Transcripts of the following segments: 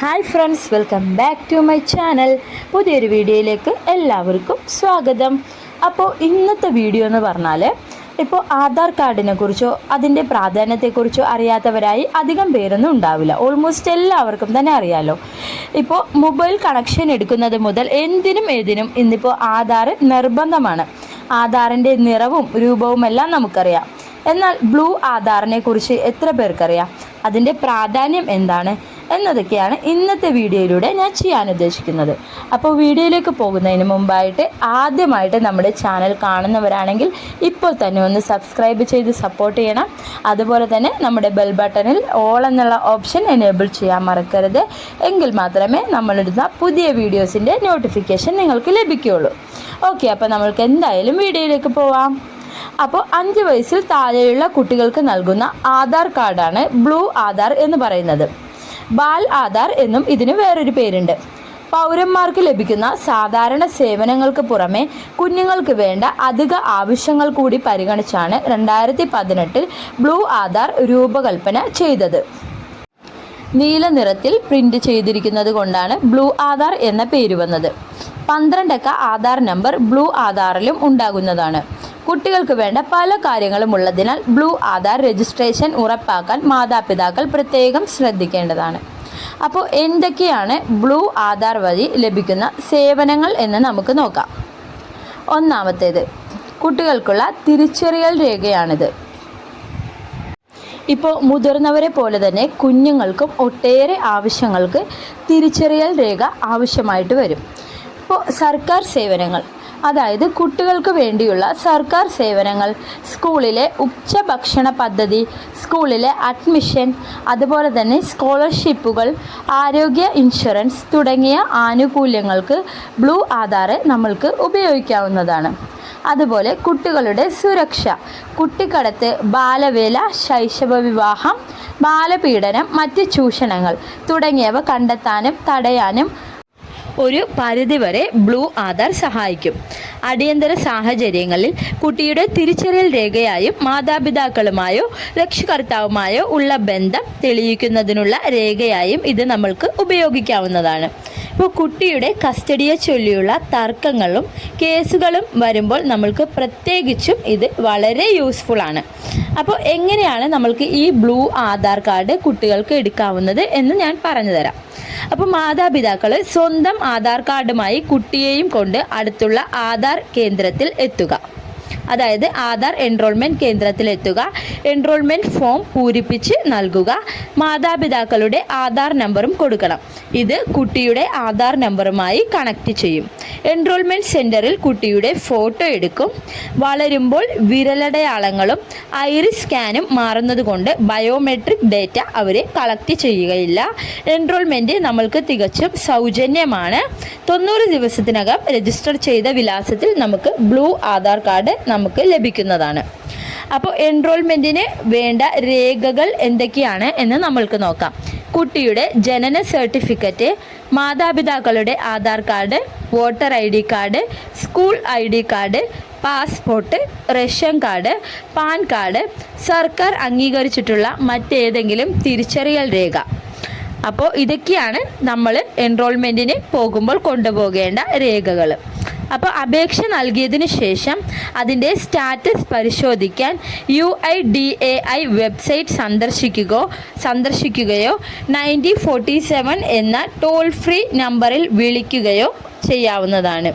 Hi friends welcome back to my channel. പുതിയൊരു വീഡിയോയിലേക്ക് എല്ലാവർക്കും സ്വാഗതം. അപ്പോൾ ഇന്നത്തെ വീഡിയോ എന്ന് പറഞ്ഞാൽ ഇപ്പോൾ ആധാർ കാർഡിനെ കുറിച്ചോ അതിന്റെ പ്രാധാന്യത്തെക്കുറിച്ചോ അറിയാത്തവരായി അധികം പേരൊന്നും ഉണ്ടാവില്ല. ഓൾമോസ്റ്റ് എല്ലാവർക്കും തന്നെ അറിയാലോ. ഇപ്പോൾ മൊബൈൽ കണക്ഷൻ എടുക്കുന്നത് മുതൽ എന്തിനും ഏതിനും ഇന്നിപ്പോൾ ആധാർ നിർബന്ധമാണ്. ആധാറിന്റെ നിറവും രൂപവും എല്ലാം നമുക്കറിയാം. എന്നാൽ ബ്ലൂ ആധാറിനെ കുറിച്ച് എത്ര പേർക്കറിയാം? അതിന്റെ പ്രാധാന്യം എന്താണ്? എന്നതൊക്കെയാണ് ഇന്നത്തെ വീഡിയോയിലൂടെ ഞാൻ ചെയ്യാൻ ഉദ്ദേശിക്കുന്നത്. അപ്പോൾ വീഡിയോയിലേക്ക് പോകുന്നതിന് മുമ്പായിട്ട് ആദ്യമായിട്ട് നമ്മുടെ ചാനൽ കാണുന്നവരാണെങ്കിൽ ഇപ്പോൾ തന്നെ ഒന്ന് സബ്സ്ക്രൈബ് ചെയ്ത് സപ്പോർട്ട് ചെയ്യണം. അതുപോലെ തന്നെ നമ്മുടെ ബെൽ ബട്ടണിൽ ഓൾ എന്നുള്ള ഓപ്ഷൻ എനേബിൾ ചെയ്യാൻ മറക്കരുത്. എങ്കിൽ മാത്രമേ നമ്മളിടുന്ന പുതിയ വീഡിയോസിന്റെ നോട്ടിഫിക്കേഷൻ നിങ്ങൾക്ക് ലഭിക്കുകയുള്ളൂ. ഓക്കെ അപ്പോൾ നമ്മൾക്ക് എന്തായാലും വീഡിയോയിലേക്ക് പോവാം. അപ്പോൾ അഞ്ച് വയസ്സിൽ താഴെയുള്ള കുട്ടികൾക്ക് നൽകുന്ന ആധാർ കാർഡാണ് ബ്ലൂ ആധാർ എന്ന് പറയുന്നത്. ബാൽ ആധാർ എന്നും ഇതിന് വേറൊരു പേരുണ്ട്. പൗരന്മാർക്ക് ലഭിക്കുന്ന സാധാരണ സേവനങ്ങൾക്ക് പുറമെ കുഞ്ഞുങ്ങൾക്ക് വേണ്ട അധിക ആവശ്യങ്ങൾ കൂടി പരിഗണിച്ചാണ് രണ്ടായിരത്തി പതിനെട്ടിൽ ബ്ലൂ ആധാർ രൂപകൽപ്പന ചെയ്തത്. നീല നിറത്തിൽ പ്രിന്റ് ചെയ്തിരിക്കുന്നത് കൊണ്ടാണ് ബ്ലൂ ആധാർ എന്ന പേര് വന്നത്. പന്ത്രണ്ടക്ക ആധാർ നമ്പർ ബ്ലൂ ആധാറിലും ഉണ്ടാകുന്നതാണ്. കുട്ടികൾക്ക് വേണ്ട പല കാര്യങ്ങളും ഉള്ളതിനാൽ ബ്ലൂ ആധാർ രജിസ്ട്രേഷൻ ഉറപ്പാക്കാൻ മാതാപിതാക്കൾ പ്രത്യേകം ശ്രദ്ധിക്കേണ്ടതാണ്. അപ്പോൾ എന്തൊക്കെയാണ് ബ്ലൂ ആധാർ വഴി ലഭിക്കുന്ന സേവനങ്ങൾ എന്ന് നമുക്ക് നോക്കാം. ഒന്നാമത്തേത് കുട്ടികൾക്കുള്ള തിരിച്ചറിയൽ രേഖയാണിത്. ഇപ്പോൾ മുതിർന്നവരെ പോലെ തന്നെ കുഞ്ഞുങ്ങൾക്കും ഒട്ടേറെ ആവശ്യങ്ങൾക്ക് തിരിച്ചറിയൽ രേഖ ആവശ്യമായിട്ട് വരും. ഇപ്പോൾ സർക്കാർ സേവനങ്ങൾ അതായത് കുട്ടികൾക്ക് വേണ്ടിയുള്ള സർക്കാർ സേവനങ്ങൾ സ്കൂളിലെ ഉച്ചഭക്ഷണ പദ്ധതി സ്കൂളിലെ അഡ്മിഷൻ അതുപോലെ തന്നെ സ്കോളർഷിപ്പുകൾ ആരോഗ്യ ഇൻഷുറൻസ് തുടങ്ങിയ ആനുകൂല്യങ്ങൾക്ക് ബ്ലൂ ആധാർ നമ്മൾക്ക് ഉപയോഗിക്കാവുന്നതാണ്. അതുപോലെ കുട്ടികളുടെ സുരക്ഷ കുട്ടിക്കടത്ത് ബാലവേല ശൈശവ വിവാഹം ബാലപീഡനം മറ്റ് ചൂഷണങ്ങൾ തുടങ്ങിയവ കണ്ടെത്താനും തടയാനും ഒരു പരിധിവരെ ബ്ലൂ ആധാർ സഹായിക്കും. അടിയന്തര സാഹചര്യങ്ങളിൽ കുട്ടിയുടെ തിരിച്ചറിയൽ രേഖയായും മാതാപിതാക്കളുമായോ രക്ഷകർത്താവുമായോ ഉള്ള ബന്ധം തെളിയിക്കുന്നതിനുള്ള രേഖയായും ഇത് നമ്മൾക്ക് ഉപയോഗിക്കാവുന്നതാണ്. ഇപ്പോൾ കുട്ടിയുടെ കസ്റ്റഡിയെ ചൊല്ലിയുള്ള തർക്കങ്ങളും കേസുകളും വരുമ്പോൾ നമ്മൾക്ക് പ്രത്യേകിച്ചും ഇത് വളരെ യൂസ്ഫുൾ ആണ്. അപ്പോൾ എങ്ങനെയാണ് നമ്മൾക്ക് ഈ ബ്ലൂ ആധാർ കാർഡ് കുട്ടികൾക്ക് എടുക്കാവുന്നത് എന്ന് ഞാൻ പറഞ്ഞു തരാം. അപ്പോൾ മാതാപിതാക്കൾ സ്വന്തം ആധാർ കാർഡുമായി കുട്ടിയെയും കൊണ്ട് അടുത്തുള്ള ആധാർ കേന്ദ്രത്തിൽ എത്തുക. അതായത് ആധാർ എൻറോൾമെന്റ് കേന്ദ്രത്തിലെത്തുക എൻറോൾമെന്റ് ഫോം പൂരിപ്പിച്ച് നൽകുക മാതാപിതാക്കളുടെ ആധാർ നമ്പറും കൊടുക്കണം. ഇത് കുട്ടിയുടെ ആധാർ നമ്പറുമായി കണക്ട് ചെയ്യും. എൻറോൾമെന്റ് സെന്ററിൽ കുട്ടിയുടെ ഫോട്ടോ എടുക്കും. വളരുമ്പോൾ വിരലടയാളങ്ങളും ഐറിസ് സ്കാനും മാറുന്നതുകൊണ്ട് ബയോമെട്രിക് ഡേറ്റ അവരെ കളക്ട് ചെയ്യുകയില്ല. എൻറോൾമെന്റ് നമ്മൾക്ക് തികച്ചും സൗജന്യമാണ്. തൊണ്ണൂറ് ദിവസത്തിനകം രജിസ്റ്റർ ചെയ്ത വിലാസത്തിൽ നമുക്ക് ബ്ലൂ ആധാർ കാർഡ് നമുക്ക് ലഭിക്കുന്നതാണ്. അപ്പോൾ എൻറോൾമെന്റിന് വേണ്ട രേഖകൾ എന്തൊക്കെയാണ് എന്ന് നമ്മൾക്ക് നോക്കാം. കുട്ടിയുടെ ജനന സർട്ടിഫിക്കറ്റ് മാതാപിതാക്കളുടെ Aadhaar card voter I D card school I D card passport ration card PAN card സർക്കാർ അംഗീകരിച്ചിട്ടുള്ള മറ്റേതെങ്കിലും തിരിച്ചറിയൽ രേഖ. അപ്പോൾ ഇതൊക്കെയാണ് നമ്മൾ എൻറോൾമെന്റിന് പോകുമ്പോൾ കൊണ്ടുപോകേണ്ട രേഖകൾ. അപ്പോൾ അപേക്ഷ നൽകിയതിന് ശേഷം അതിന്റെ സ്റ്റാറ്റസ് പരിശോധിക്കാൻ U I D A I website സന്ദർശിക്കുകയോ സന്ദർശിക്കുകയോ നയന്റി ഫോർട്ടി സെവൻ എന്ന ടോൾ ഫ്രീ നമ്പറിൽ വിളിക്കുകയോ ചെയ്യാവുന്നതാണ്.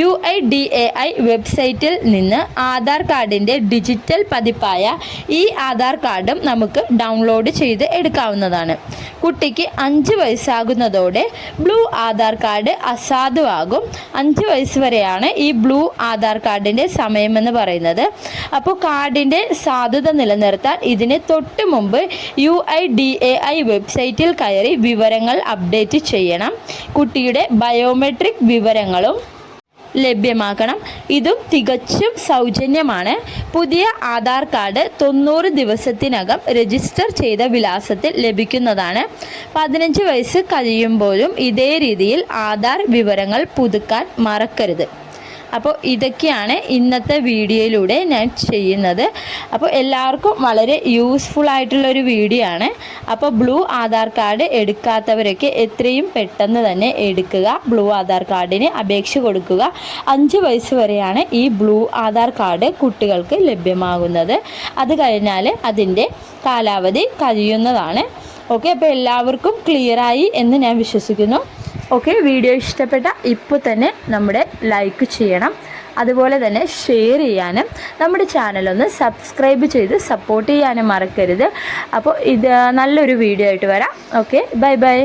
U I D A I വെബ്സൈറ്റിൽ നിന്ന് ആധാർ കാർഡിന്റെ ഡിജിറ്റൽ പതിപ്പായ ഈ ആധാർ കാർഡും നമുക്ക് ഡൗൺലോഡ് ചെയ്ത് എടുക്കാവുന്നതാണ്. കുട്ടിക്ക് അഞ്ച് വയസ്സാകുന്നതോടെ ബ്ലൂ ആധാർ കാർഡ് അസാധുവാകും. അഞ്ച് വയസ്സ് വരെയാണ് ഈ ബ്ലൂ ആധാർ കാർഡിന്റെ സമയമെന്ന് പറയുന്നത്. അപ്പോൾ കാർഡിന്റെ സാധുത നിലനിർത്താൻ ഇതിന് തൊട്ട് മുമ്പ് U I D A I വെബ്സൈറ്റിൽ കയറി വിവരങ്ങൾ അപ്ഡേറ്റ് ചെയ്യണം. കുട്ടിയുടെ ബയോമെട്രിക് വിവരങ്ങളും ലഭ്യമാക്കണം. ഇതും തികച്ചും സൗജന്യമാണ്. പുതിയ ആധാർ കാർഡ് തൊണ്ണൂറ് ദിവസത്തിനകം രജിസ്റ്റർ ചെയ്ത വിലാസത്തിൽ ലഭിക്കുന്നതാണ്. പതിനഞ്ച് വയസ്സ് കഴിയുമ്പോഴും ഇതേ രീതിയിൽ ആധാർ വിവരങ്ങൾ പുതുക്കാൻ മറക്കരുത്. അപ്പോൾ ഇതൊക്കെയാണ് ഇന്നത്തെ വീഡിയോയിലൂടെ ഞാൻ ചെയ്യുന്നത്. അപ്പോൾ എല്ലാവർക്കും വളരെ യൂസ്ഫുൾ ആയിട്ടുള്ളൊരു വീഡിയോ ആണ്. അപ്പോൾ ബ്ലൂ ആധാർ കാർഡ് എടുക്കാത്തവരൊക്കെ എത്രയും പെട്ടെന്ന് തന്നെ എടുക്കുക. ബ്ലൂ ആധാർ കാർഡിന് അപേക്ഷ കൊടുക്കുക. അഞ്ച് വയസ്സ് വരെയാണ് ഈ ബ്ലൂ ആധാർ കാർഡ് കുട്ടികൾക്ക് ലഭ്യമാകുന്നത്. അത് കഴിഞ്ഞാൽ അതിന്റെ കാലാവധി കഴിയുന്നതാണ്. ഓക്കെ അപ്പോൾ എല്ലാവർക്കും ക്ലിയറായി എന്ന് ഞാൻ വിശ്വസിക്കുന്നു. ഓക്കെ വീഡിയോ ഇഷ്ടപ്പെട്ട ഇപ്പോൾ തന്നെ നമ്മുടെ ലൈക്ക് ചെയ്യണം. അതുപോലെ തന്നെ ഷെയർ ചെയ്യാനും. നമ്മുടെ ചാനലൊന്ന് സബ്സ്ക്രൈബ് ചെയ്ത് സപ്പോർട്ട് ചെയ്യാനും മറക്കരുത്. അപ്പോൾ ഇത് നല്ലൊരു വീഡിയോ ആയിട്ട് വരാം. Okay bye bye